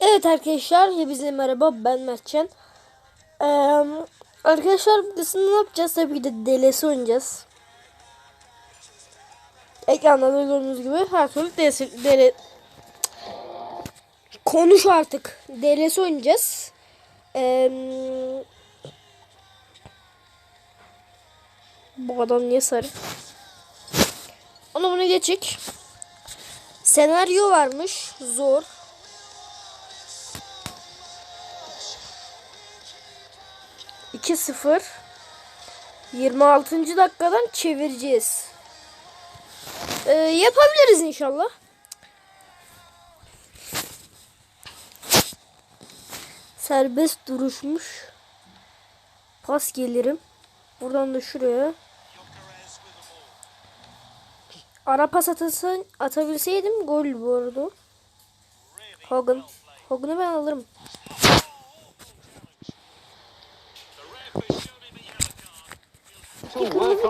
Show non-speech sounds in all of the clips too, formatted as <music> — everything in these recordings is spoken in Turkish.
Evet arkadaşlar hepinize merhaba ben Mertcan. Ee, arkadaşlar bugün ne yapacağız? Tabii ki de DLS oynayacağız. Ekranda da gördüğünüz gibi her türlü DLS, DL... Konuş artık. DLS oynayacağız. Ee, bu adam niye sarı? Onu bunu geçik. Senaryo varmış. Zor. 2-0 26. dakikadan çevireceğiz. Ee, yapabiliriz inşallah. Serbest duruşmuş. Pas gelirim. Buradan da şuraya. Ara pas atılsa, atabilseydim gol bu arada. Hogan. Hogan'ı ben alırım.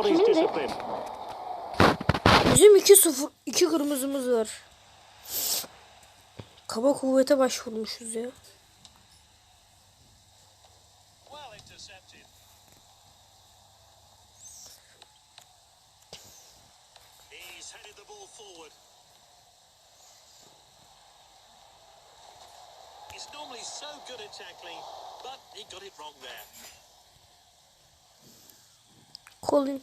Discipline. Bizim 2-0 2 kırmızımız var. Kaba kuvvete başvurmuşuz ya. Well intercepted. He's headed the ball forward. He's normally so good at tackling, but he got it wrong there. Colin.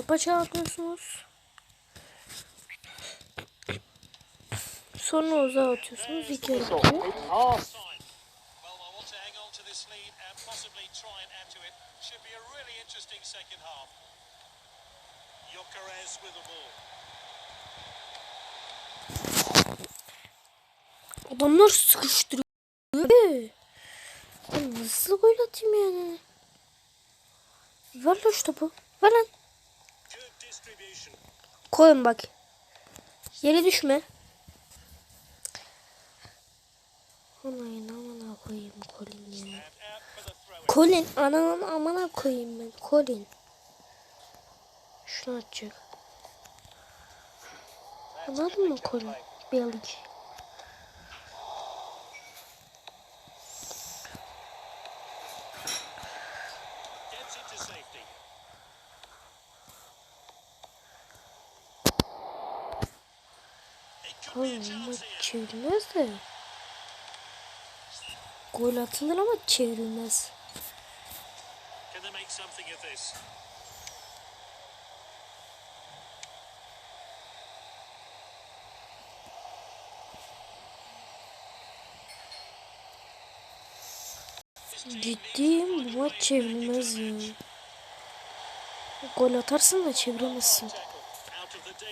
interesting second half. Jokeres with the ball. Adamlar sıkıştırıyor. Ben nasıl gol atayım yani? Ver lan şu topu. Ver lan. Koyun bak. Yere düşme. Anayın amına koyayım Colin ya. Colin ananın amına koyayım ben. Colin. Şunu atacak. Anladın mı Colin? Belki. Gets it to safety. It could be a Oğlum bu chance here. Çevrilmez de. Gol atılır ama çevrilmez. Can they make something of this? Ciddiyim bu maç çevrilmez ya. Gol atarsın da danger.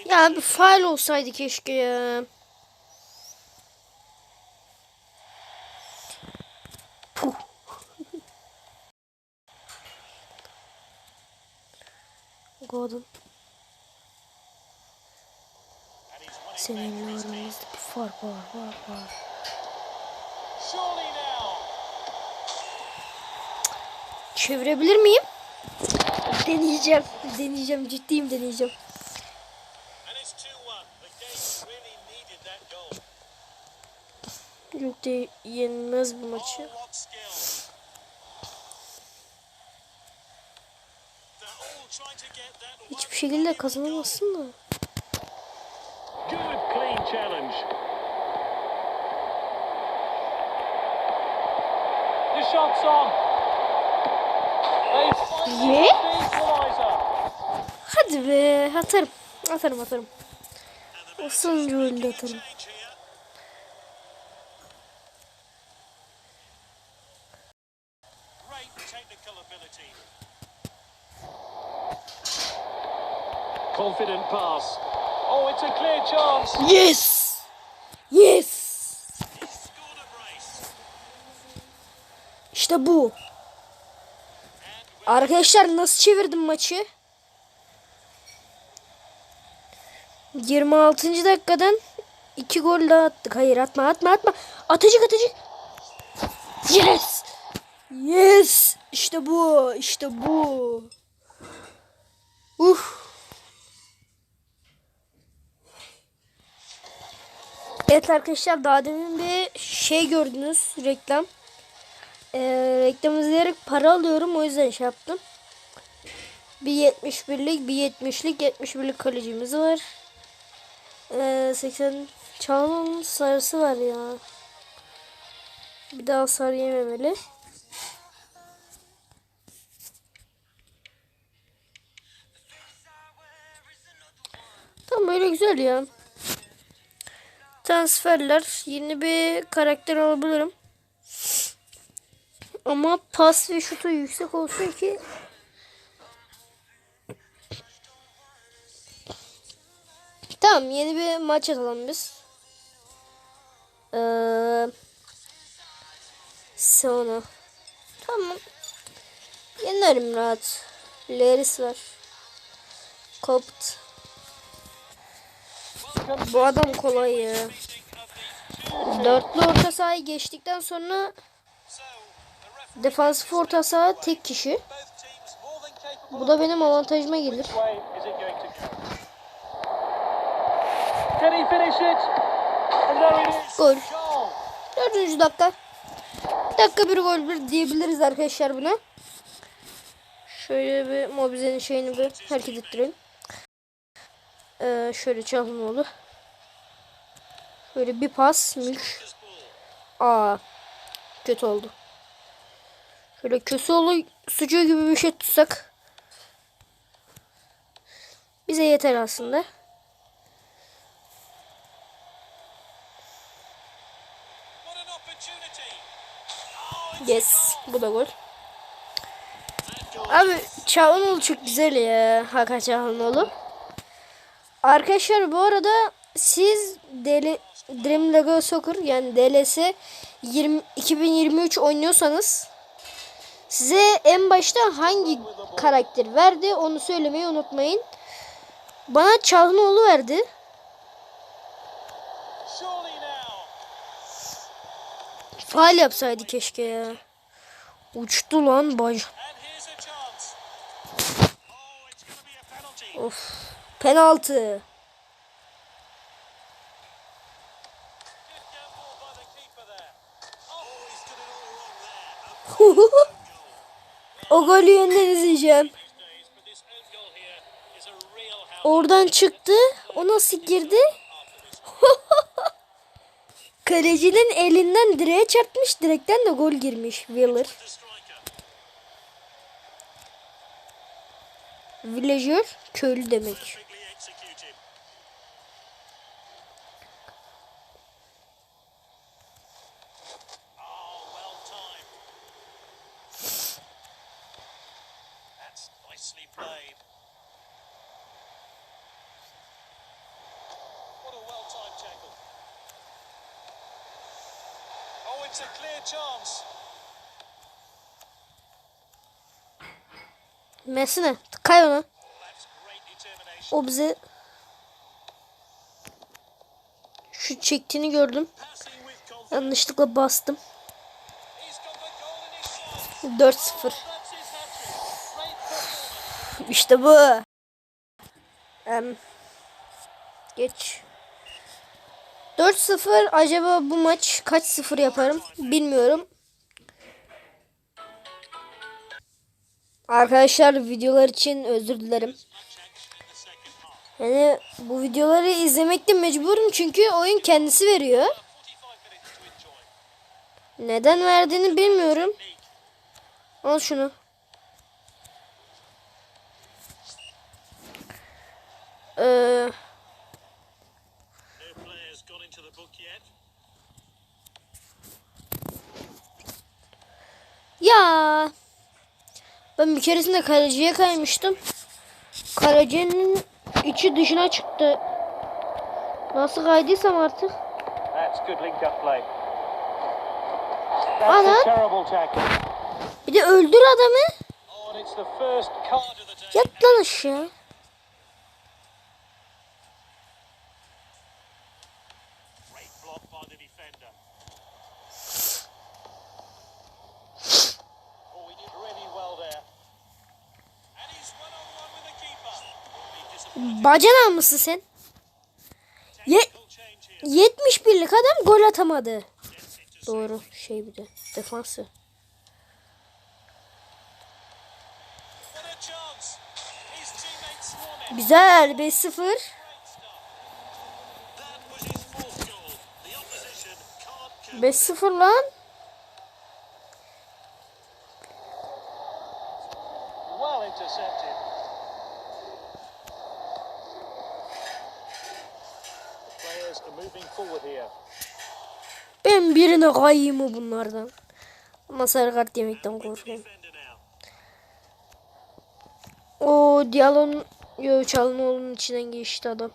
Ya bir faal olsaydı keşke ya. Puh. Gordon And he's winning seninle back for his team. aramızda bir fark var var var. Surely now. Çevirebilir miyim? Deneyeceğim. Deneyeceğim. Ciddiyim deneyeceğim. And it's 2-1. The game really needed that goal. Yok de yenilmez bu maçı. Hiçbir şekilde kazanamazsın da. Good clean challenge. The shot's on. Ne? Hadi be atarım. Atarım atarım. O sonuncu atarım. Confident pass. Oh, it's a clear chance. Yes. Yes. İşte bu. Arkadaşlar nasıl çevirdim maçı? 26. dakikadan 2 gol daha attık. Hayır atma atma atma. Atacak atacak. Yes. Yes. İşte bu. İşte bu. Uf. Evet arkadaşlar daha demin bir şey gördünüz reklam. Ee, reklam izleyerek para alıyorum o yüzden şey yaptım. Bir 71'lik bir 70'lik 71'lik kalecimiz var. Ee, 80 Çağla'nın sarısı var ya. Bir daha sarı yememeli. Tamam böyle güzel ya. Transferler. Yeni bir karakter alabilirim. Ama pas ve şutu yüksek olsun ki Tamam yeni bir maç atalım biz. Ee, sonra. Tamam. Yenerim rahat. Leris var. Kopt. Bu adam kolay ya. Dörtlü orta sahayı geçtikten sonra defansif orta saha tek kişi. Bu da benim avantajıma gelir. Gol. Dördüncü dakika. Dakika bir gol bir diyebiliriz arkadaşlar buna. Şöyle bir mobizenin şeyini bir hareket ettirelim. Ee, şöyle Çalhanoğlu. Şöyle bir pas. Mülk. Aa. Kötü oldu. Şöyle Köseoğlu sucuğu gibi bir şey tutsak. Bize yeter aslında. What an opportunity. Oh, it's Yes. Bu da gol. Abi Çağlanoğlu çok güzel ya. Hakan Çağlanoğlu. Arkadaşlar bu arada siz DL, Dream Lego Soccer yani DLS 20, 2023 oynuyorsanız size en başta hangi karakter verdi onu söylemeyi unutmayın. Bana Çağlanoğlu verdi. Faal yapsaydı keşke ya. Uçtu lan penalty. Of. Penaltı. <laughs> O golü yeniden izleyeceğim. Oradan çıktı. O nasıl girdi? <laughs> Kalecinin elinden direğe çarpmış. Direkten de gol girmiş Wheeler. Villager köylü demek. Mesine kay determination. O bize şu çektiğini gördüm. Yanlışlıkla bastım. He's got the goal in his sights. 4-0. That's his hat-trick. Great performance. İşte bu. Em, geç. 4-0 acaba bu maç kaç sıfır yaparım bilmiyorum. Arkadaşlar videolar için özür dilerim. Yani bu videoları izlemekte mecburum çünkü oyun kendisi veriyor. 45 minutes to enjoy. Neden verdiğini bilmiyorum. Al şunu. Ee, ya ben bir keresinde kaleciye kaymıştım. Kalecinin içi dışına çıktı. Nasıl kaydıysam artık. Ana. Bir de öldür adamı. Oh. Yat lan aşağı. Disappointed. Bacana mısın sen? Ye Tactical change here. 71'lik adam gol atamadı. Doğru şey bir de defansı. Güzel 5-0. Great stuff. That Birine kayayım mı bunlardan? Ama sarı kart yemekten korkuyorum. O Diallo'nun yo Çalhanoğlu'nun içinden geçti adam.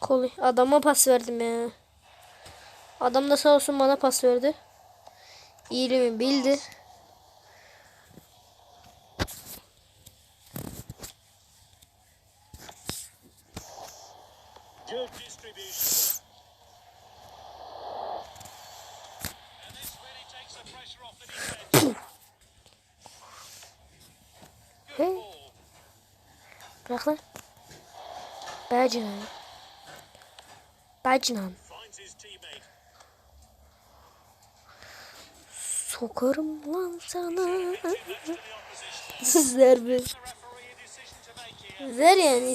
Kolay. Adama pas verdim ya. Adam da sağ olsun bana pas verdi. İyiliğimi bildi. Good distribution. And this really takes the pressure off the defense. Good Hey. ball. Bırak lan. Finds his teammate. Sokarım lan sana. Make here. Ver yani.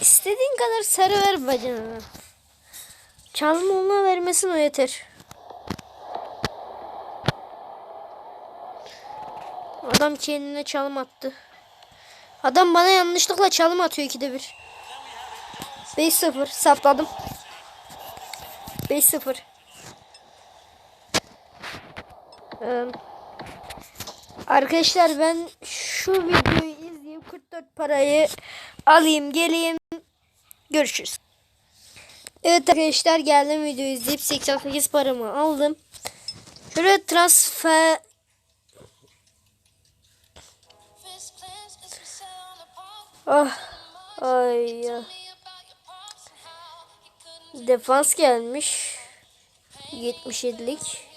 İs- istediğin kadar sarı ver bacana. Çalhanoğlu'na vermesin o yeter. Adam kendine çalım attı. Adam bana yanlışlıkla çalım atıyor ikide bir. 5-0 sapladım. 5-0. Ee, arkadaşlar ben şu videoyu izleyip 44 parayı alayım geleyim. Görüşürüz. Evet arkadaşlar geldim videoyu izleyip 88 paramı aldım. Şöyle transfer ah ay ya. Defans gelmiş. 77'lik.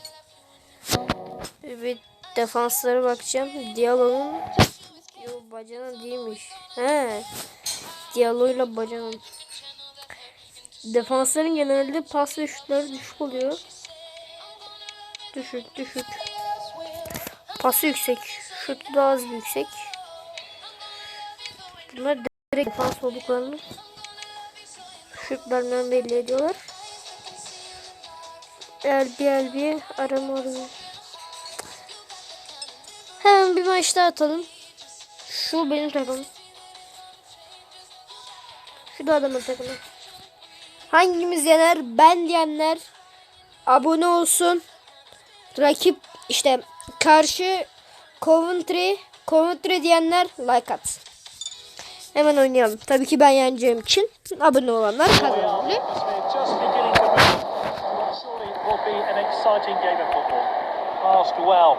Bir defanslara bakacağım. Diallo'nun Yo bacana değilmiş. He. Diallo'yla bacana. Defansların genelde pas ve şutları düşük oluyor. Düşük düşük. Pası yüksek. Şutu da az yüksek. Bunlar direkt defans olduklarını şutlarından belli ediyorlar. LB LB arama arama. Hemen bir maç daha atalım. Şu benim takımım. Şu da adamın takımı. Hangimiz yener? Ben diyenler abone olsun. Rakip işte karşı Coventry Coventry diyenler like atsın. Hemen oynayalım. Tabii ki ben yeneceğim için abone olanlar kazanır. Atmosphere just beginning to move. Surely it will be an exciting game of football. Passed well.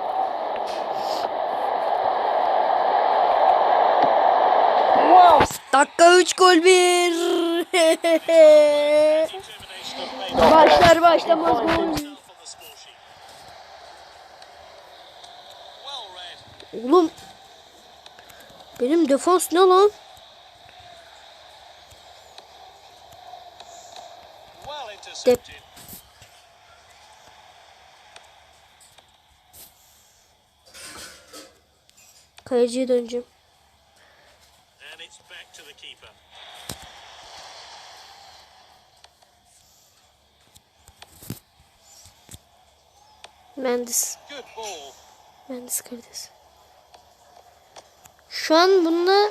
Well, Dakika 3 gol 1. <laughs> Başlar başlamaz gol. Oğlum. Benim defans ne lan? İntercepted. Kaleciye döneceğim. Mendes. Mendes kardeş. Şu an bunda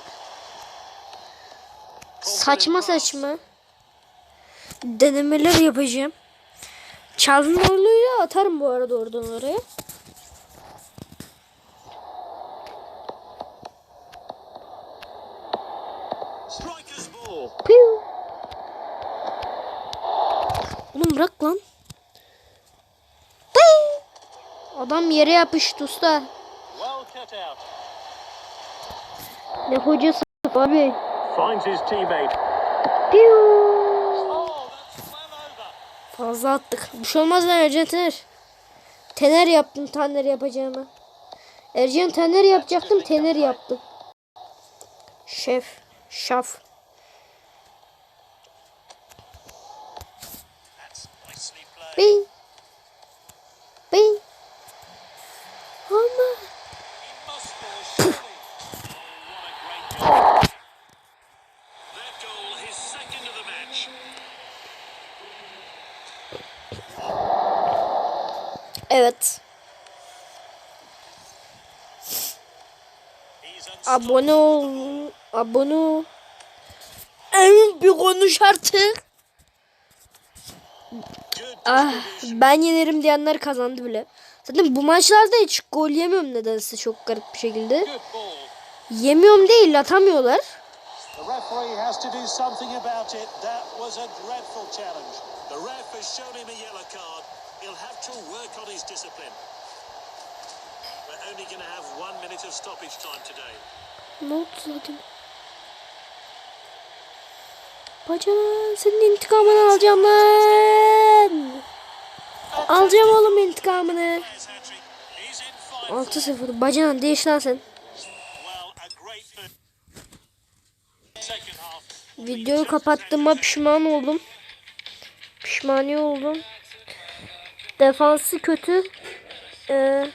saçma saçma denemeler yapacağım. Çalın orluyla atarım bu arada oradan oraya. Oğlum bırak lan. Adam yere yapıştı usta. Ne hocası abi. Piu. Oh. Fazla attık. Bir şey olmaz lan Ercan Tener. Tener yaptım Taner yapacağımı. Ercan Tener yapacaktım Tener yaptım. Şef. Şaf. Bing. Ama. He must score surely. oh, what a great goal. That goal, his second of the match. Evet. He's Abone ol. Abone ol. Evet bir konuş artık. Ah ben yenerim diyenler kazandı bile. Zaten bu maçlarda hiç gol yemiyorum nedense çok garip bir şekilde. Yemiyorum değil atamıyorlar. He'll have to work on his discipline. Only going to have one minute of stoppage time today. Ne oldu zaten? Bacana senin intikamını alacağım lan. Alacağım oğlum intikamını. There's hat-trick. He's in fine. 6-0. Bacana değiş lan sen. Videoyu kapattığıma pişman oldum. Pişmani oldum. Defansı kötü. Ee,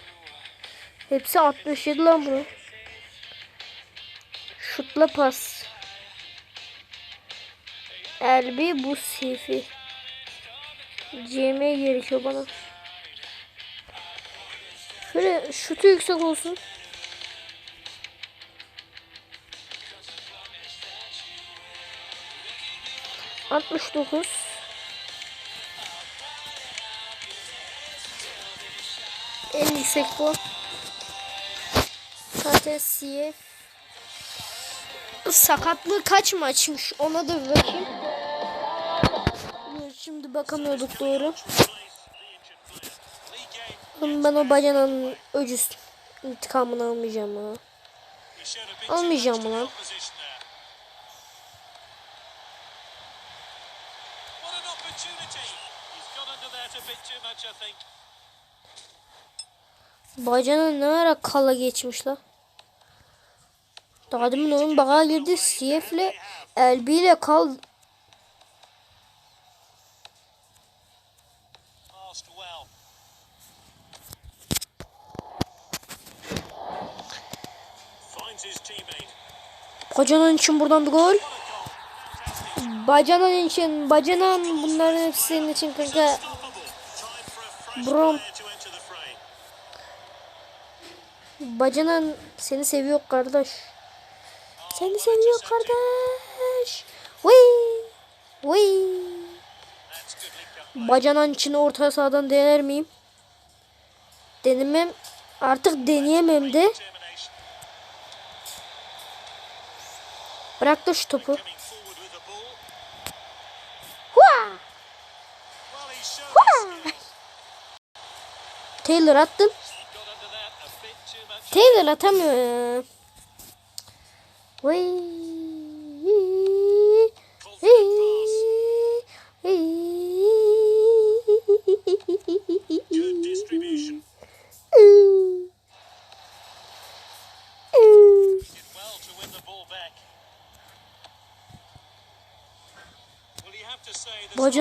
hepsi 67 lan bunu. Şutla pas. Elbi bu sifi. CM gerekiyor bana. Şöyle şutu yüksek olsun. Altmış dokuz. En yüksek bu. CF. Sakatlığı kaç maçmış ona da bir bakayım. Şimdi bakamıyorduk doğru. Ben o bacananın öcüs intikamını almayacağım ha. Almayacağım lan. Bacana ne ara kala geçmiş la. Daha demin oyun baga girdi. CF'le LB ile kal. Bacanan için buradan bir gol. Bacanan için, bacanan bunların hepsi senin için kanka. Brom. Bacanan seni seviyor kardeş. Seni seviyor kardeş. Vıy. Vıy. Bacanan için orta sahadan dener miyim? Denemem. Artık deneyemem de. Bırak da şu topu. Hua! Taylor attın. He got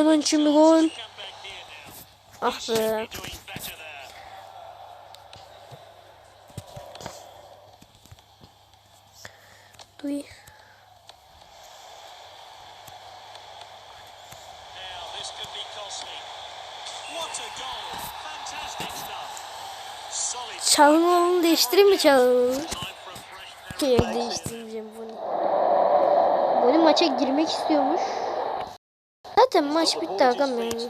not için bir gol. Ah be. Solid. Çalımı değiştireyim mi çalımı? Hayır değiştirmeyeceğim bunu. Bunu maça girmek istiyormuş. Zaten maç bitti agam yani.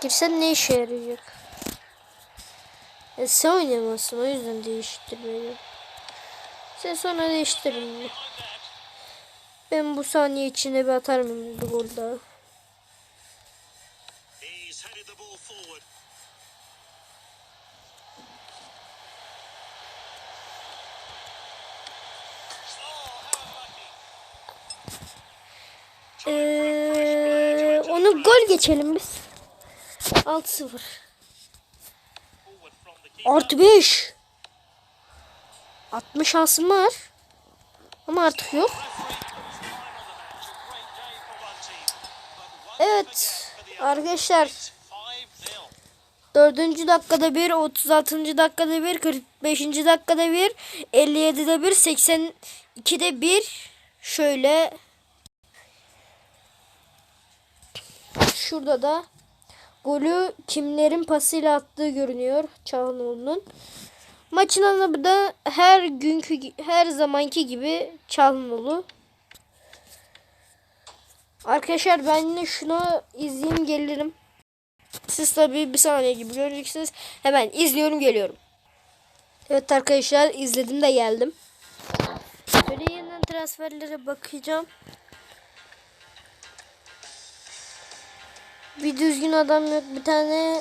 Girsen ne işe yarayacak? E sen oynamazsın o yüzden değiştirmiyorum. Sen sonra değiştiririm. Behind Ben bu saniye içinde bir atar mıyım bir gol daha? He's headed the ball forward. Ee, onu gol geçelim biz. 6-0. Forward from the keeper. Artı 5. Atma şansım var. Ama artık yok. Evet. Arkadaşlar 5-0. Dördüncü dakikada bir, 36. dakikada bir, 45. dakikada bir, 57'de bir, 82'de bir. Şöyle şurada da golü kimlerin pasıyla attığı görünüyor Çalhanoğlu'nun. Maçın anlamı da her günkü her zamanki gibi Çalhanoğlu. Arkadaşlar ben yine şunu izleyeyim gelirim. Siz tabii bir saniye gibi göreceksiniz. Hemen izliyorum geliyorum. Evet arkadaşlar izledim de geldim. Şöyle yeniden transferlere bakacağım. Bir düzgün adam yok. Bir tane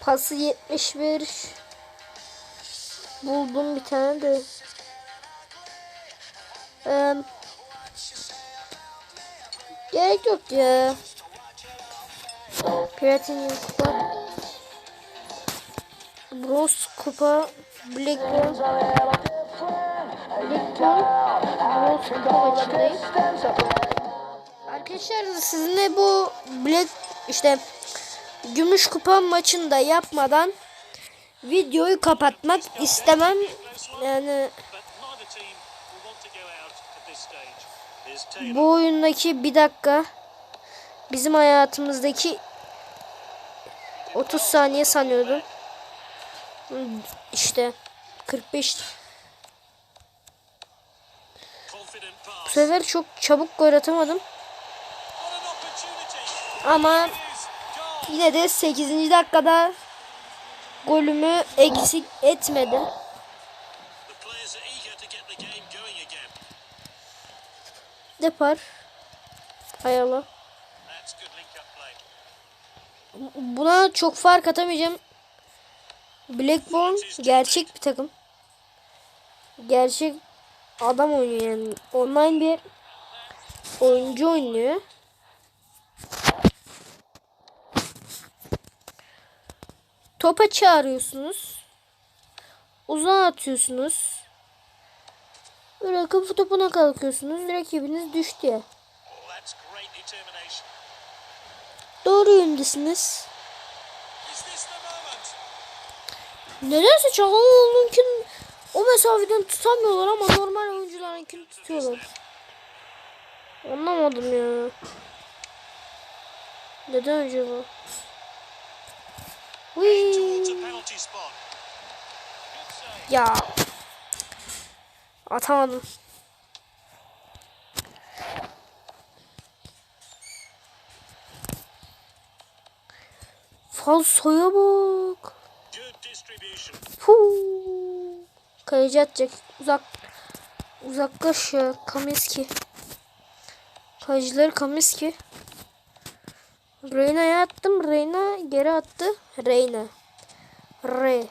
pası 71 buldum bir tane de. Eee gerek yok ya. Platinum kupa. Bronze kupa. Blackburn. Blackburn. Bronze kupa maçındayım. Arkadaşlar sizinle bu Black işte gümüş kupa maçında yapmadan videoyu kapatmak istemem. Yani bu oyundaki bir dakika bizim hayatımızdaki 30 saniye sanıyordum. İşte 45 Confident bu sefer çok çabuk gol atamadım. Ama yine de 8. dakikada golümü eksik etmedim. Depar. Hay Allah. That's good link-up play. Buna çok fark atamayacağım. Blackburn gerçek bir takım. Gerçek adam oynuyor yani. Online bir oyuncu oynuyor. Topa çağırıyorsunuz. Uzun atıyorsunuz. Rakip topuna kalkıyorsunuz. Rakibiniz düştü. Doğru yöndesiniz. Nedense Çalhanoğlu'nun o mesafeden tutamıyorlar ama normal oyuncularınkini tutuyorlar. Anlamadım ya. Neden acaba? Ya. Atamadım. Falsoya bak. Huu. Kaleci atacak. Uzak. Uzaklaş ya. Kamiski. Kaleciler Kamiski. Reyna'ya attım. Reyna geri attı. Reyna. Re.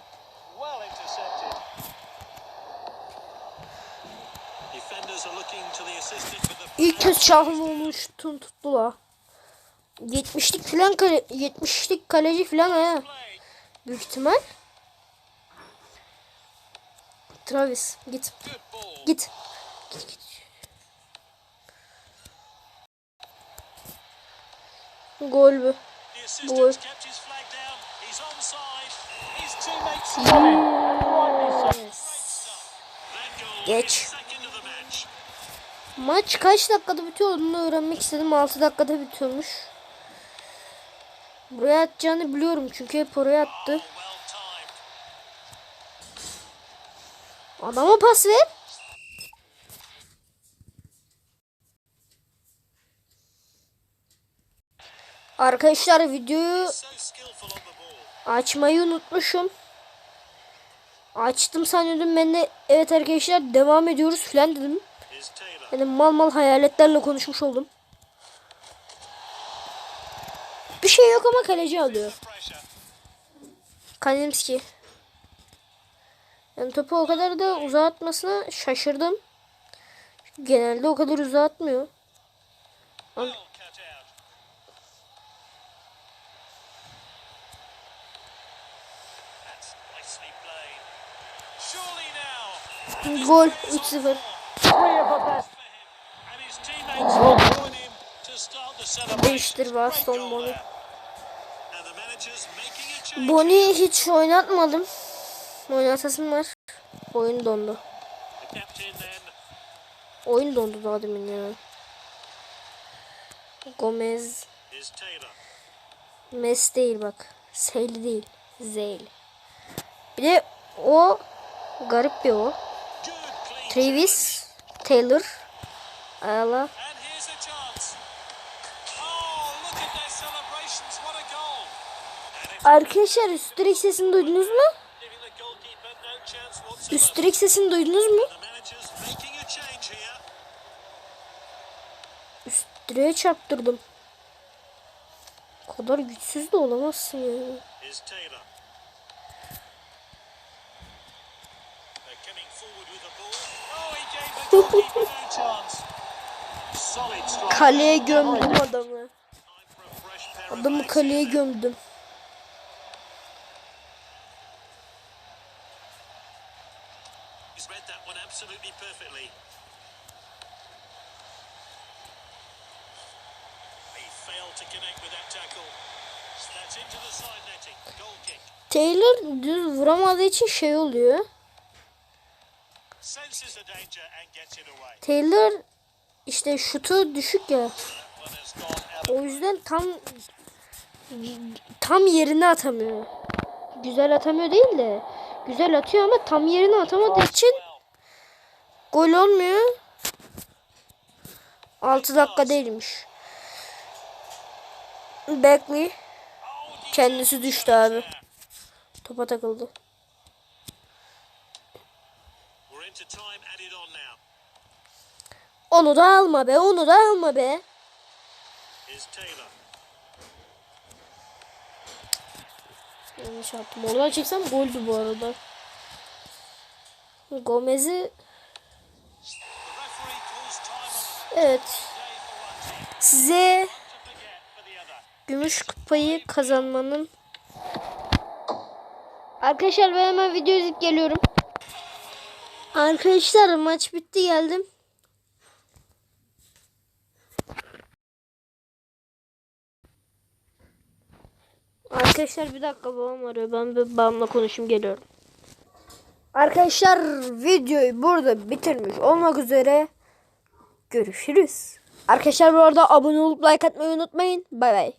İlk kez şahım olmuş. Tun tuttular. 70'lik falan kale 70'lik kaleci falan ha. Büyük ihtimal. Travis git. Git. Git git. Rightly so. That goal Geç. Maç kaç dakikada bitiyor onu öğrenmek istedim. 6 dakikada bitiyormuş. Buraya atacağını biliyorum çünkü hep oraya attı. Adama pas ver. Arkadaşlar videoyu açmayı unutmuşum. Açtım sanıyordum ben de evet arkadaşlar devam ediyoruz falan dedim. Yani mal mal hayaletlerle konuşmuş oldum. Bir şey yok ama kaleci alıyor. Kalemski. Yani topu o kadar da uzağa atmasına şaşırdım. Genelde o kadar uzağa atmıyor. Well cut out. That's nicely played. Surely now. Gol 3-0. Three of the best for him. And his teammates will join him to start the celebration. Değiştir Great Waston goal Boni. there. And the manager's making a change. Boni hiç oynatmadım. Oynatasım var. Oyun dondu. Oyun dondu daha demin ya. Gomez. Mes değil bak. Seyli değil. Zeyl. Bir de o garip bir o. Travis Taylor. Ayala. Oh, Arkadaşlar üst direk sesini duydunuz mu? Üst direk sesini duydunuz mu? Üst direğe çarptırdım. O kadar güçsüz de olamazsın ya. Is Taylor. They're coming forward with the ball. Oh, he gave the goalkeeper no chance. Solid strike. Kaleye gömdüm adamı. Time for a fresh pair of Adamı legs kaleye here. gömdüm. He's read that one absolutely perfectly. He failed to connect with that tackle. That's into the side netting. Goal kick. Taylor düz vuramadığı için şey oluyor. Taylor işte şutu düşük ya. O yüzden tam tam yerine atamıyor. Güzel atamıyor değil de güzel atıyor ama tam yerine atamadığı için gol olmuyor. 6 dakika değilmiş. Beckley Oh, kendisi düştü abi. Topa takıldı. Onu da alma be, onu da alma be. Yanlış attım. Oradan çeksem goldü bu arada. Gomez'i evet size gümüş kupayı kazanmanın Arkadaşlar ben hemen video izleyip geliyorum. Arkadaşlar maç bitti geldim. Arkadaşlar bir dakika babam arıyor. Ben bir babamla konuşayım geliyorum. Arkadaşlar videoyu burada bitirmiş olmak üzere. Görüşürüz. Arkadaşlar bu arada abone olup like atmayı unutmayın. Bay bay.